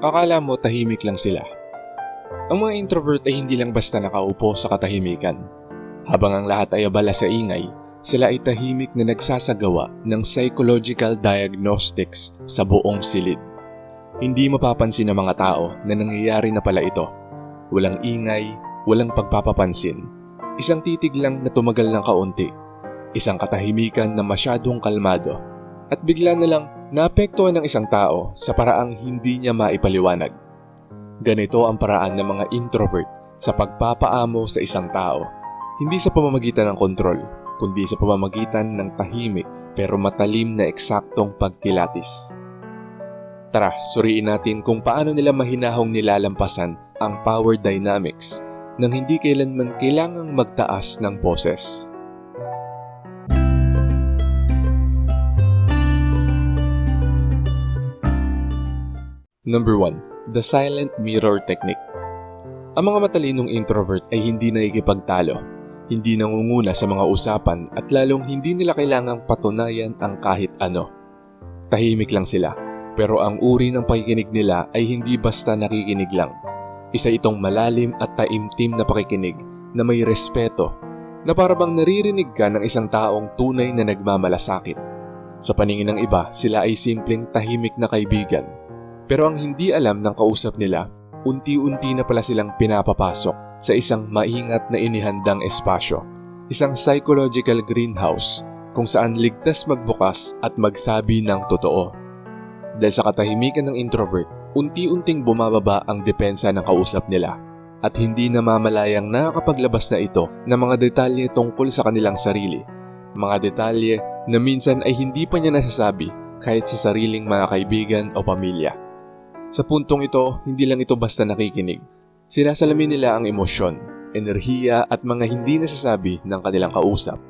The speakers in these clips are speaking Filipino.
Akala mo tahimik lang sila. Ang mga introvert ay hindi lang basta nakaupo sa katahimikan. Habang ang lahat ay abala sa ingay, sila ay tahimik na nagsasagawa ng psychological diagnostics sa buong silid. Hindi mapapansin ng mga tao na nangyayari na pala ito. Walang ingay, walang pagpapapansin. Isang titig lang na tumagal ng kaunti. Isang katahimikan na masyadong kalmado. At bigla na lang naapektuhan ng isang tao sa paraang hindi niya maipaliwanag. Ganito ang paraan ng mga introvert sa pagpapaamo sa isang tao. Hindi sa pamamagitan ng kontrol, kundi sa pamamagitan ng tahimik pero matalim na eksaktong pagkilatis. Tara, suriin natin kung paano nila mahinahong nilalampasan ang power dynamics nang hindi kailanman kailangang magtaas ng boses. Number 1. The Silent Mirror Technique Ang mga matalinong introvert ay hindi nakikipagtalo, hindi nangunguna sa mga usapan at lalong hindi nila kailangang patunayan ang kahit ano. Tahimik lang sila, pero ang uri ng pakikinig nila ay hindi basta nakikinig lang. Isa itong malalim at taimtim na pakikinig na may respeto, na parabang naririnig ka ng isang taong tunay na nagmamalasakit. Sa paningin ng iba, sila ay simpleng tahimik na kaibigan. Pero ang hindi alam ng kausap nila, unti-unti na pala silang pinapapasok sa isang maingat na inihandang espasyo. Isang psychological greenhouse kung saan ligtas magbukas at magsabi ng totoo. Dahil sa katahimikan ng introvert, unti-unting bumababa ang depensa ng kausap nila at hindi namamalayang nakakapaglabas na ito ng mga detalye tungkol sa kanilang sarili. Mga detalye na minsan ay hindi pa niya nasasabi kahit sa sariling mga kaibigan o pamilya. Sa puntong ito, hindi lang ito basta nakikinig. Sinasalamin nila ang emosyon, enerhiya at mga hindi nasasabi ng kanilang kausap.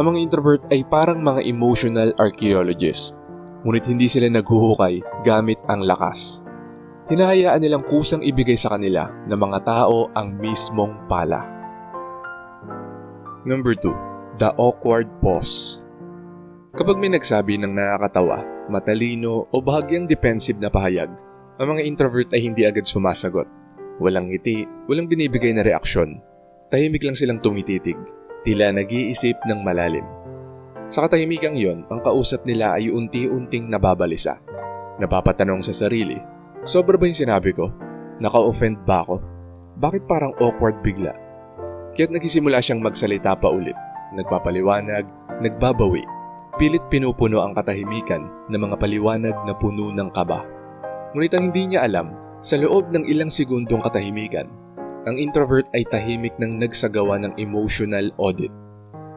Ang mga introvert ay parang mga emotional archaeologist, ngunit hindi sila naghuhukay gamit ang lakas. Hinahayaan nilang kusang ibigay sa kanila ng mga tao ang mismong pala. Number 2. The Awkward Pause Kapag may nagsabi ng nakakatawa, matalino o bahagyang defensive na pahayag, ang mga introvert ay hindi agad sumasagot. Walang ngiti, walang binibigay na reaksyon. Tahimik lang silang tumititig, tila nag-iisip ng malalim. Sa katahimikang yon, ang kausap nila ay unti-unting nababalisa. Napapatanong sa sarili, sobra ba yung sinabi ko? Naka-offend ba ako? Bakit parang awkward bigla? Kaya't nagsisimula siyang magsalita pa ulit. Nagpapaliwanag, nagbabawi. Pilit pinupuno ang katahimikan ng mga paliwanag na puno ng kaba. Ngunit ang hindi niya alam, sa loob ng ilang segundong katahimikan, ang introvert ay tahimik nang nagsagawa ng emotional audit.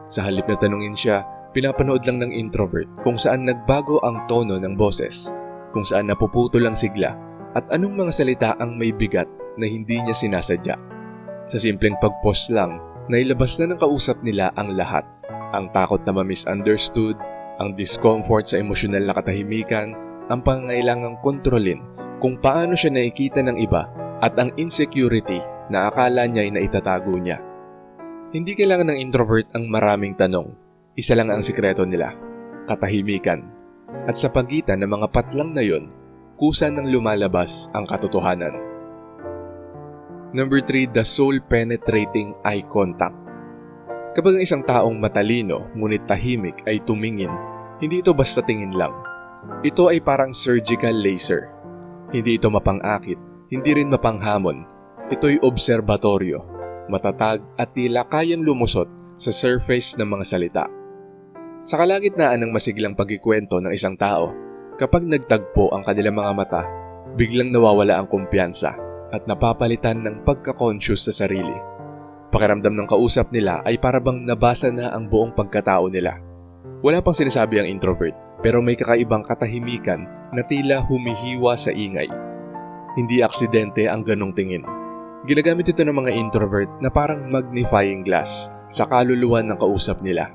Sa halip na tanungin siya, pinapanood lang ng introvert kung saan nagbago ang tono ng boses, kung saan napuputol ang sigla, at anong mga salita ang may bigat na hindi niya sinasadya. Sa simpleng pag-pause lang, nailabas na ng kausap nila ang lahat. Ang takot na ma-misunderstood, ang discomfort sa emosyonal na katahimikan, ang pangangailangang kontrolin kung paano siya nakikita ng iba at ang insecurity na akala niya ay naitatago niya. Hindi kailangan ng introvert ang maraming tanong. Isa lang ang sikreto nila, katahimikan. At sa pagitan ng mga patlang na yon, kusa nang lumalabas ang katotohanan. Number 3, the soul-penetrating eye contact. Kapag ang isang taong matalino ngunit tahimik ay tumingin, hindi ito basta tingin lang. Ito ay parang surgical laser. Hindi ito mapangakit, hindi rin mapanghamon. Ito'y obserbatoryo, matatag at tila kayang lumusot sa surface ng mga salita. Sa kalagitnaan ng masiglang pagkikwento ng isang tao, kapag nagtagpo ang kanilang mga mata, biglang nawawala ang kumpiyansa at napapalitan ng pagka-conscious sa sarili. Pakiramdam ng kausap nila ay parabang nabasa na ang buong pagkatao nila. Wala pang sinasabi ang introvert pero may kakaibang katahimikan na tila humihiwa sa ingay. Hindi aksidente ang ganong tingin. Ginagamit ito ng mga introvert na parang magnifying glass sa kaluluwa ng kausap nila.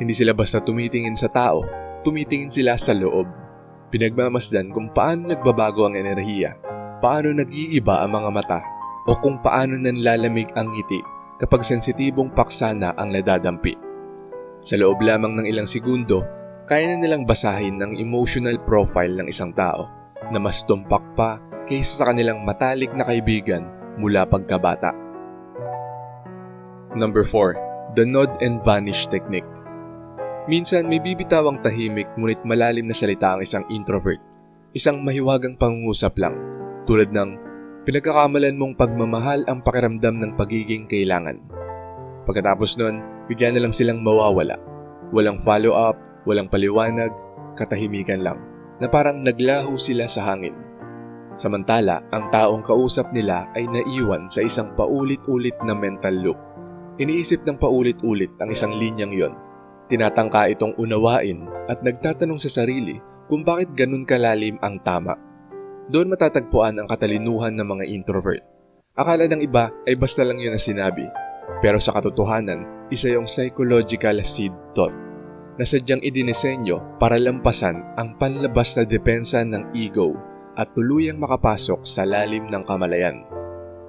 Hindi sila basta tumitingin sa tao, tumitingin sila sa loob. Pinagmamasdan kung paano nagbabago ang enerhiya, paano nag-iiba ang mga mata, o kung paano nanlalamig ang ngiti kapag sensitibong paksana ang nadadampi. Sa loob lamang ng ilang segundo, kaya nilang basahin ang emotional profile ng isang tao na mas tumpak pa kaysa sa kanilang matalik na kaibigan mula pagkabata. Number 4. The Nod and Vanish Technique Minsan may bibitawang tahimik ngunit malalim na salita ang isang introvert. Isang mahiwagang pangungusap lang, tulad ng pinagkakamalan mong pagmamahal ang pakiramdam ng pagiging kailangan. Pagkatapos nun, bigla na lang silang mawawala. Walang follow-up, walang paliwanag, katahimikan lang, na parang naglaho sila sa hangin. Samantala, ang taong kausap nila ay naiwan sa isang paulit-ulit na mental loop. Iniisip ng paulit-ulit ang isang linyang yon Tinatangka itong unawain at nagtatanong sa sarili kung bakit ganun kalalim ang tama. Doon matatagpuan ang katalinuhan ng mga introvert. Akala ng iba ay basta lang yun na sinabi. Pero sa katotohanan, isa yung psychological seed thought na sadyang idinisenyo para lampasan ang panlabas na depensa ng ego at tuluyang makapasok sa lalim ng kamalayan.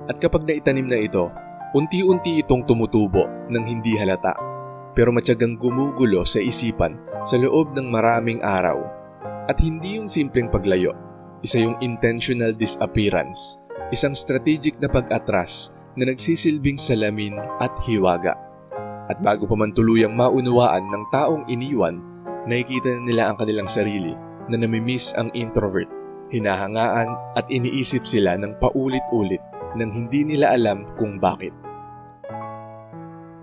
At kapag naitanim na ito, unti-unti itong tumutubo ng hindi halata pero matyagang gumugulo sa isipan sa loob ng maraming araw. At hindi yung simpleng paglayo, isa yung intentional disappearance, isang strategic na pag-atras na nagsisilbing salamin at hiwaga. At bago pa man tuluyang maunawaan ng taong iniwan, nakikita na nila ang kanilang sarili na namimiss ang introvert, hinahangaan at iniisip sila ng paulit-ulit nang hindi nila alam kung bakit.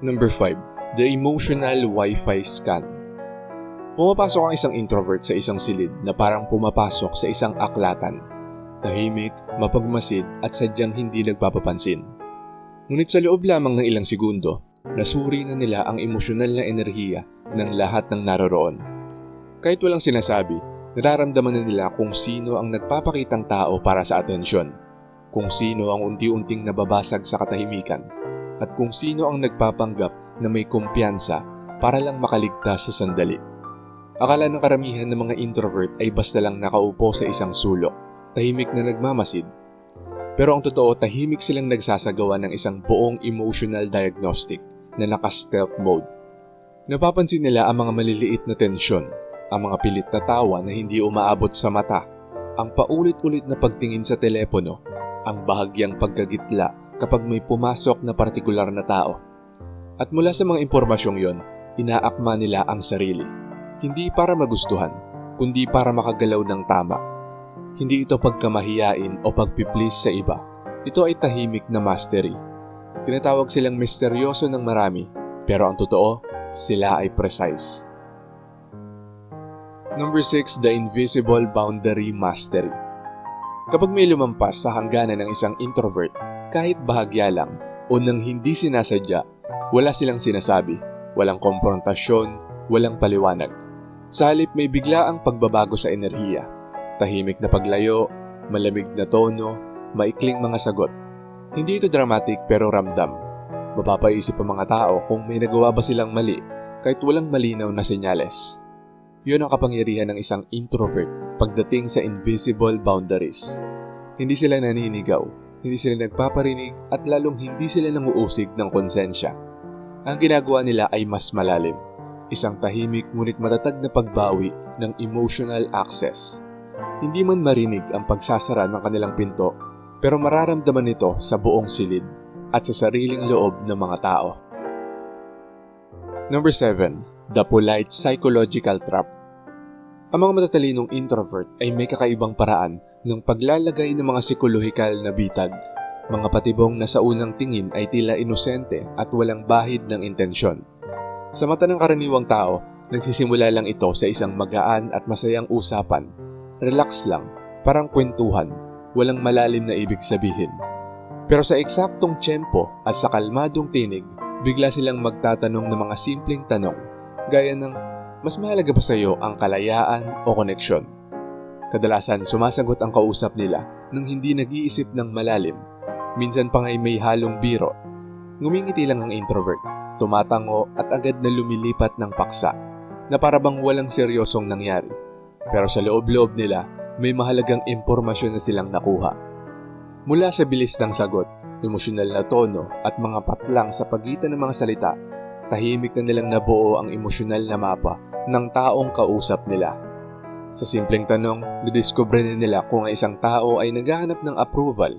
Number 5 The Emotional Wi-Fi Scan Pumapasok ang isang introvert sa isang silid na parang pumapasok sa isang aklatan. Tahimik, mapagmasid at sadyang hindi nagpapapansin. Ngunit sa loob lamang ng ilang segundo, nasuri na nila ang emosyonal na enerhiya ng lahat ng naroroon. Kahit walang sinasabi, nararamdaman na nila kung sino ang nagpapakitang tao para sa atensyon, kung sino ang unti-unting nababasag sa katahimikan, at kung sino ang nagpapanggap na may kumpiyansa para lang makaligtas sa sandali. Akala ng karamihan ng mga introvert ay basta lang nakaupo sa isang sulok, tahimik na nagmamasid. Pero ang totoo, tahimik silang nagsasagawa ng isang buong emotional diagnostic na naka-stealth mode. Napapansin nila ang mga maliliit na tensyon, ang mga pilit na tawa na hindi umaabot sa mata, ang paulit-ulit na pagtingin sa telepono, ang bahagyang pagkagitla kapag may pumasok na partikular na tao at mula sa mga impormasyong yon, inaakma nila ang sarili. Hindi para magustuhan, kundi para makagalaw ng tama. Hindi ito pagkamahiyain o pagpiplease sa iba. Ito ay tahimik na mastery. Tinatawag silang misteryoso ng marami, pero ang totoo, sila ay precise. Number 6, the invisible boundary mastery. Kapag may lumampas sa hangganan ng isang introvert, kahit bahagya lang o nang hindi sinasadya, wala silang sinasabi, walang komprontasyon, walang paliwanag. Sa halip may biglaang pagbabago sa enerhiya, tahimik na paglayo, malamig na tono, maikling mga sagot. Hindi ito dramatic pero ramdam. Mapapaisip ang mga tao kung may nagawa ba silang mali kahit walang malinaw na senyales. Yun ang kapangyarihan ng isang introvert pagdating sa invisible boundaries. Hindi sila naninigaw, hindi sila nagpaparinig at lalong hindi sila nanguusig ng konsensya. Ang ginagawa nila ay mas malalim. Isang tahimik ngunit matatag na pagbawi ng emotional access. Hindi man marinig ang pagsasara ng kanilang pinto, pero mararamdaman ito sa buong silid at sa sariling loob ng mga tao. Number 7. The Polite Psychological Trap Ang mga matatalinong introvert ay may kakaibang paraan ng paglalagay ng mga psikolohikal na bitag mga patibong na sa unang tingin ay tila inosente at walang bahid ng intensyon. Sa mata ng karaniwang tao, nagsisimula lang ito sa isang magaan at masayang usapan. Relax lang, parang kwentuhan, walang malalim na ibig sabihin. Pero sa eksaktong tiyempo at sa kalmadong tinig, bigla silang magtatanong ng mga simpleng tanong, gaya ng, mas mahalaga ba sa iyo ang kalayaan o koneksyon? Kadalasan sumasagot ang kausap nila nang hindi nag-iisip ng malalim Minsan pa nga'y may halong biro. Ngumingiti lang ang introvert, tumatango at agad na lumilipat ng paksa na parabang walang seryosong nangyari. Pero sa loob-loob nila, may mahalagang impormasyon na silang nakuha. Mula sa bilis ng sagot, emosyonal na tono at mga patlang sa pagitan ng mga salita, tahimik na nilang nabuo ang emosyonal na mapa ng taong kausap nila. Sa simpleng tanong, didiscover na nila kung ang isang tao ay naghahanap ng approval,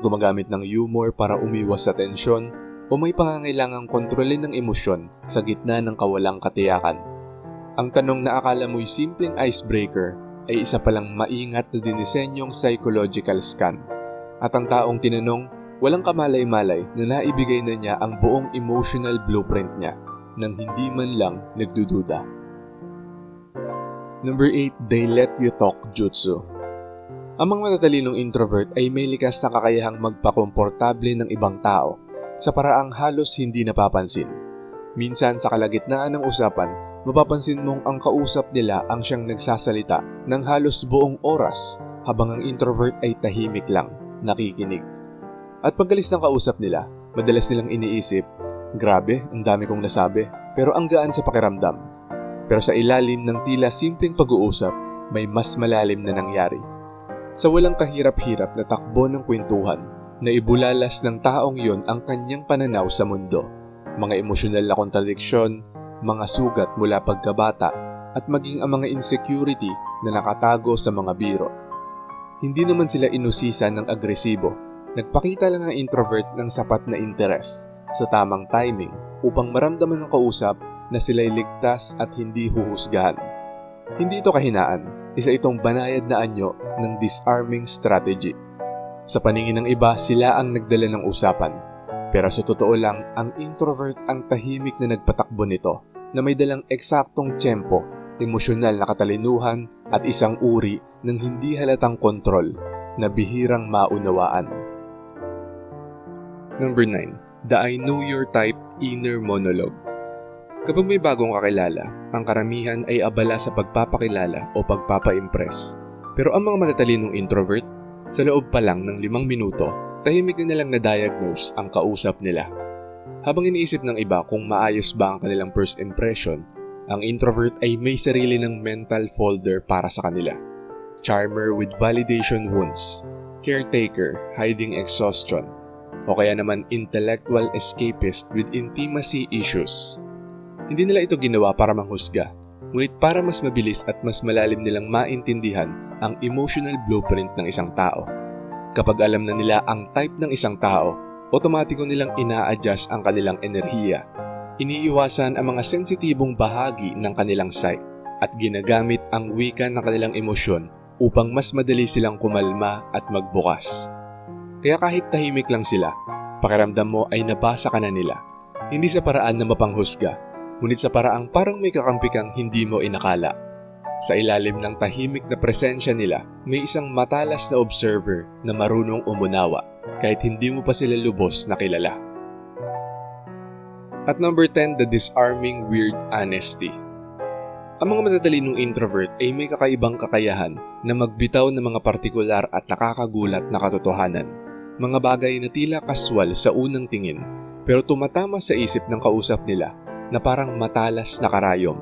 gumagamit ng humor para umiwas sa tensyon, o may pangangailangang kontrolin ng emosyon sa gitna ng kawalang katiyakan. Ang tanong na akala mo'y simpleng icebreaker ay isa palang maingat na dinisenyong psychological scan. At ang taong tinanong, walang kamalay-malay na naibigay na niya ang buong emotional blueprint niya nang hindi man lang nagdududa. Number 8, they let you talk jutsu. Ang mga matatalinong introvert ay may likas na kakayahang magpakomportable ng ibang tao sa paraang halos hindi napapansin. Minsan sa kalagitnaan ng usapan, mapapansin mong ang kausap nila ang siyang nagsasalita ng halos buong oras habang ang introvert ay tahimik lang, nakikinig. At pagkalis ng kausap nila, madalas nilang iniisip, grabe, ang dami kong nasabi, pero ang gaan sa pakiramdam. Pero sa ilalim ng tila simpleng pag-uusap, may mas malalim na nangyari. Sa walang kahirap-hirap na takbo ng kwentuhan, na ibulalas ng taong yon ang kanyang pananaw sa mundo. Mga emosyonal na kontradiksyon, mga sugat mula pagkabata, at maging ang mga insecurity na nakatago sa mga biro. Hindi naman sila inusisa ng agresibo. Nagpakita lang ang introvert ng sapat na interes sa tamang timing upang maramdaman ng kausap na sila'y ligtas at hindi huhusgahan. Hindi ito kahinaan, isa itong banayad na anyo ng disarming strategy. Sa paningin ng iba, sila ang nagdala ng usapan. Pero sa totoo lang, ang introvert ang tahimik na nagpatakbo nito na may dalang eksaktong tiyempo, emosyonal na katalinuhan at isang uri ng hindi halatang kontrol na bihirang maunawaan. Number 9. The I Know Your Type Inner Monologue Kapag may bagong kakilala, ang karamihan ay abala sa pagpapakilala o pagpapa-impress. Pero ang mga matatalinong introvert, sa loob pa lang ng limang minuto, tahimik na nilang na-diagnose ang kausap nila. Habang iniisip ng iba kung maayos ba ang kanilang first impression, ang introvert ay may sarili ng mental folder para sa kanila. Charmer with validation wounds, caretaker hiding exhaustion, o kaya naman intellectual escapist with intimacy issues. Hindi nila ito ginawa para manghusga, ngunit para mas mabilis at mas malalim nilang maintindihan ang emotional blueprint ng isang tao. Kapag alam na nila ang type ng isang tao, otomatiko nilang ina-adjust ang kanilang enerhiya. Iniiwasan ang mga sensitibong bahagi ng kanilang psyche at ginagamit ang wika ng kanilang emosyon upang mas madali silang kumalma at magbukas. Kaya kahit tahimik lang sila, pakiramdam mo ay nabasa ka na nila. Hindi sa paraan na mapanghusga, ngunit sa paraang parang may kakampi kang hindi mo inakala. Sa ilalim ng tahimik na presensya nila, may isang matalas na observer na marunong umunawa kahit hindi mo pa sila lubos na kilala. At number 10, the disarming weird honesty. Ang mga matatalinong introvert ay may kakaibang kakayahan na magbitaw ng mga partikular at nakakagulat na katotohanan. Mga bagay na tila kaswal sa unang tingin pero tumatama sa isip ng kausap nila na parang matalas na karayom.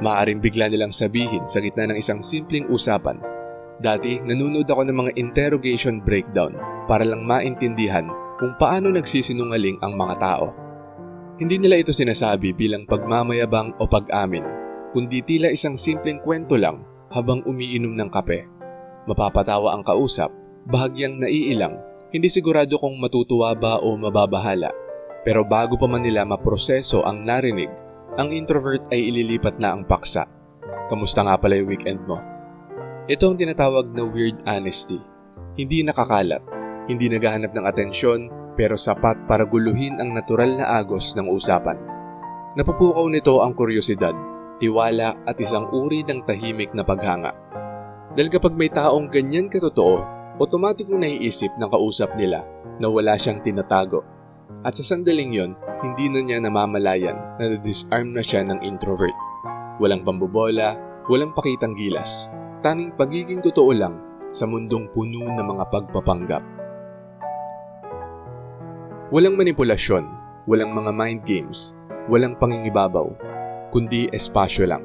Maaring bigla nilang sabihin sa gitna ng isang simpleng usapan. Dati, nanonood ako ng mga interrogation breakdown para lang maintindihan kung paano nagsisinungaling ang mga tao. Hindi nila ito sinasabi bilang pagmamayabang o pag-amin, kundi tila isang simpleng kwento lang habang umiinom ng kape. Mapapatawa ang kausap, bahagyang naiilang, hindi sigurado kung matutuwa ba o mababahala. Pero bago pa man nila maproseso ang narinig, ang introvert ay ililipat na ang paksa. Kamusta nga pala yung weekend mo? Ito ang tinatawag na weird honesty. Hindi nakakalat, hindi naghahanap ng atensyon, pero sapat para guluhin ang natural na agos ng usapan. Napupukaw nito ang kuryosidad, tiwala at isang uri ng tahimik na paghanga. Dahil kapag may taong ganyan katotoo, otomatikong naiisip ng kausap nila na wala siyang tinatago. At sa sandaling yon, hindi na niya namamalayan na disarm na siya ng introvert. Walang pambobola, walang pakitang gilas, tanging pagiging totoo lang sa mundong puno ng mga pagpapanggap. Walang manipulasyon, walang mga mind games, walang pangingibabaw, kundi espasyo lang.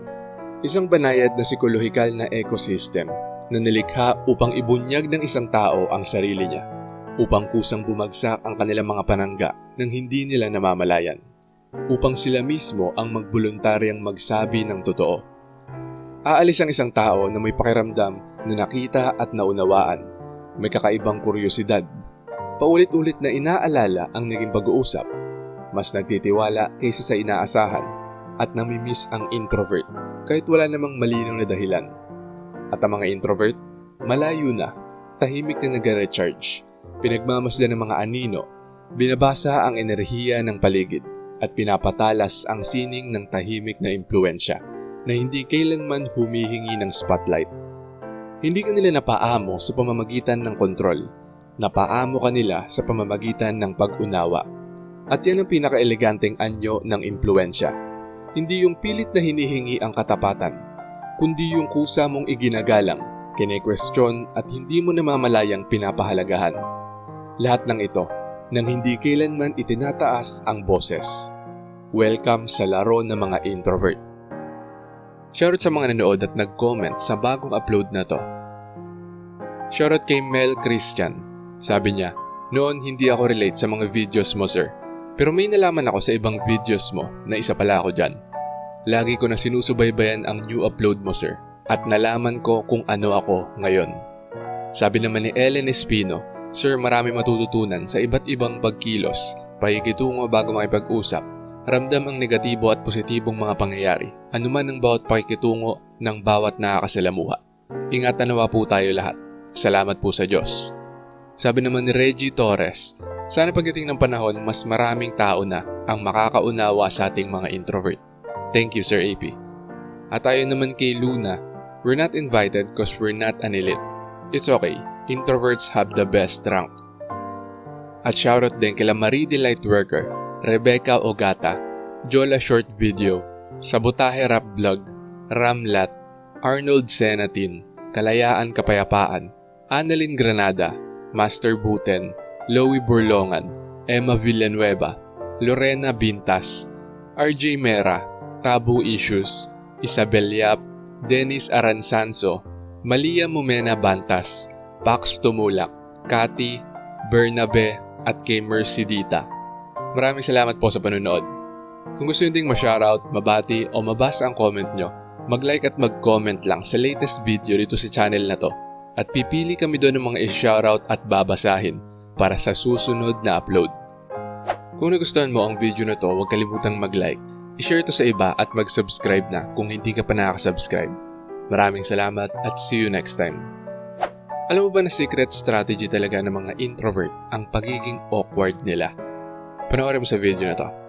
Isang banayad na psikolohikal na ecosystem na nilikha upang ibunyag ng isang tao ang sarili niya upang kusang bumagsak ang kanilang mga panangga nang hindi nila namamalayan, upang sila mismo ang magboluntaryang magsabi ng totoo. Aalis ang isang tao na may pakiramdam na nakita at naunawaan. May kakaibang kuryosidad. Paulit-ulit na inaalala ang naging pag-uusap. Mas nagtitiwala kaysa sa inaasahan at namimiss ang introvert kahit wala namang malinaw na dahilan. At ang mga introvert, malayo na, tahimik na nag-recharge, pinagmamasdan ng mga anino, binabasa ang enerhiya ng paligid at pinapatalas ang sining ng tahimik na impluensya na hindi kailanman humihingi ng spotlight. Hindi ka nila napaamo sa pamamagitan ng kontrol, napaamo ka nila sa pamamagitan ng pag-unawa. At yan ang pinaka-eleganteng anyo ng impluensya. Hindi yung pilit na hinihingi ang katapatan, kundi yung kusa mong iginagalang, kine-question at hindi mo namamalayang pinapahalagahan. Lahat ng ito nang hindi kailanman itinataas ang boses. Welcome sa laro ng mga introvert. Shoutout sa mga nanood at nag-comment sa bagong upload na to. Shoutout kay Mel Christian. Sabi niya, noon hindi ako relate sa mga videos mo sir. Pero may nalaman ako sa ibang videos mo na isa pala ako dyan. Lagi ko na sinusubaybayan ang new upload mo sir. At nalaman ko kung ano ako ngayon. Sabi naman ni Ellen Espino, Sir, marami matututunan sa iba't ibang pagkilos, pahikitungo bago makipag-usap, ramdam ang negatibo at positibong mga pangyayari, anuman ang bawat pakikitungo ng bawat nakakasalamuha. Ingatan nawa po tayo lahat. Salamat po sa Diyos. Sabi naman ni Reggie Torres, sana pagdating ng panahon, mas maraming tao na ang makakaunawa sa ating mga introvert. Thank you, Sir AP. At tayo naman kay Luna, we're not invited cause we're not an elite. It's okay, introverts have the best rank. At shoutout din kila Marie the Lightworker, Rebecca Ogata, Jola Short Video, Sabotahe Rap Vlog, Ramlat, Arnold Senatin, Kalayaan Kapayapaan, Annalyn Granada, Master Buten, Loie Burlongan, Emma Villanueva, Lorena Bintas, RJ Mera, Tabu Issues, Isabel Yap, Dennis Aransanso, Malia Mumena Bantas, Pax Tumulak, Kati, Bernabe, at kay Mercy Dita. Maraming salamat po sa panonood. Kung gusto nyo ding ma-shoutout, mabati o mabasa ang comment nyo, mag-like at mag-comment lang sa latest video dito sa channel na to. At pipili kami doon ng mga i-shoutout at babasahin para sa susunod na upload. Kung nagustuhan mo ang video na to, huwag kalimutang mag-like, i-share to sa iba at mag-subscribe na kung hindi ka pa nakaka-subscribe. Maraming salamat at see you next time. Alam mo ba na secret strategy talaga ng mga introvert ang pagiging awkward nila? Panoorin mo sa video na to.